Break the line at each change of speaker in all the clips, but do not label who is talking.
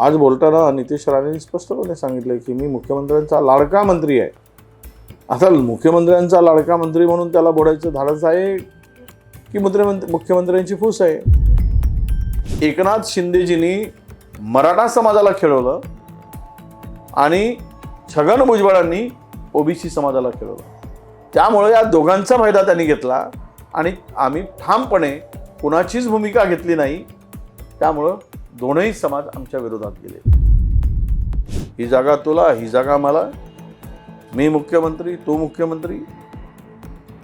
आज बोलताना नितेश राणेंनी स्पष्टपणे सांगितलं की मी मुख्यमंत्र्यांचा लाडका मंत्री आहे. आता मुख्यमंत्र्यांचा लाडका मंत्री म्हणून त्याला बोलायचं धाडस आहे की मुख्यमंत्री मुख्यमंत्र्यांची फूस आहे? एकनाथ शिंदेजींनी मराठा समाजाला खेळवलं आणि छगन भुजबळांनी ओबीसी समाजाला खेळवलं. त्यामुळे या दोघांचा फायदा त्यांनी घेतला आणि आम्ही ठामपणे कुणाचीच भूमिका घेतली नाही. त्यामुळं दोनही समाज आमच्या विरोधात गेले. ही जागा तुला ही जागा मला. मी मुख्यमंत्री तू मुख्यमंत्री.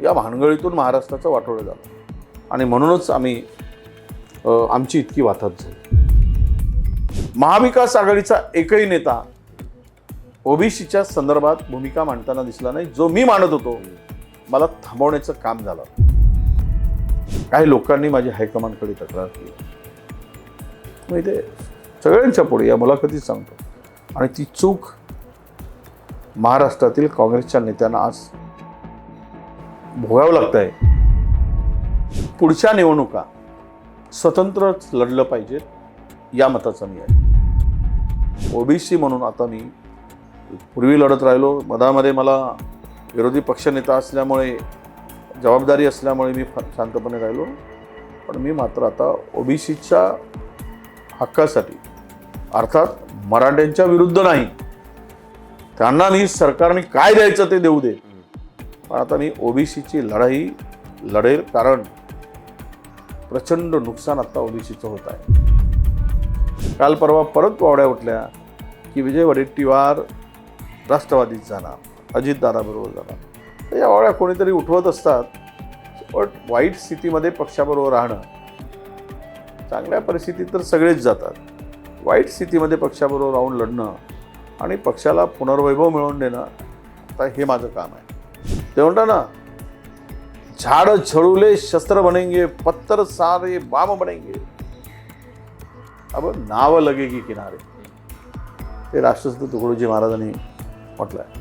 या भानगडीतून महाराष्ट्राचं वाटोळं झालं. आणि म्हणूनच आम्ही आमची इतकी वाथत झाली. महाविकास आघाडीचा एकही नेता ओबीसीच्या संदर्भात भूमिका मांडताना दिसला नाही जो मी मांडत होतो. मला थांबवण्याचं काम झालं. काही लोकांनी माझी हायकमांडकडे तक्रार केली. मी ते सगळ्यांच्या पुढे या मुलाखतीत सांगतो. आणि ती चूक महाराष्ट्रातील काँग्रेसच्या नेत्यांना आज भोगावं लागत आहे पुढच्या निवडणुका स्वतंत्रच लढलं पाहिजेत या मताचा मी आहे. ओबीसी म्हणून आता मी पूर्वी लढत राहिलो. मधामध्ये मला विरोधी पक्षनेता असल्यामुळे जबाबदारी असल्यामुळे मी शांतपणे राहिलो. पण मी मात्र आता ओबीसीच्या हक्कासाठी. अर्थात मराठ्यांच्या विरुद्ध नाही. त्यांना मी सरकारने काय द्यायचं ते देऊ दे. पण आता मी ओबीसीची लढाई लढेल कारण प्रचंड नुकसान आता ओबीसीचं होत आहे. काल परवा परत वावड्या उठल्या की विजय वडेट्टीवार राष्ट्रवादीत जाणार अजितदादाबरोबर जाणार. तर या वावड्या कोणीतरी उठवत असतात पण वाईट स्थितीमध्ये पक्षाबरोबर राहणं चांगल्या परिस्थितीत तर सगळेच जातात. वाईट स्थितीमध्ये पक्षाबरोबर राहून लढणं आणि पक्षाला पुनर्वैभव मिळवून देणं आता हे माझं काम आहे. ते म्हणता ना झाड झड़ुले शस्त्र बनेंगे पत्थर सारे बाम बनेंगे. अब नाव लगेगी किनारे. ते राष्ट्रसंत तुकडोजी महाराजांनी म्हटलं आहे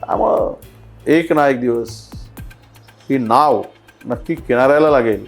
त्यामुळं एक ना एक दिवस ही नाव नक्की किनाऱ्याला लागेल.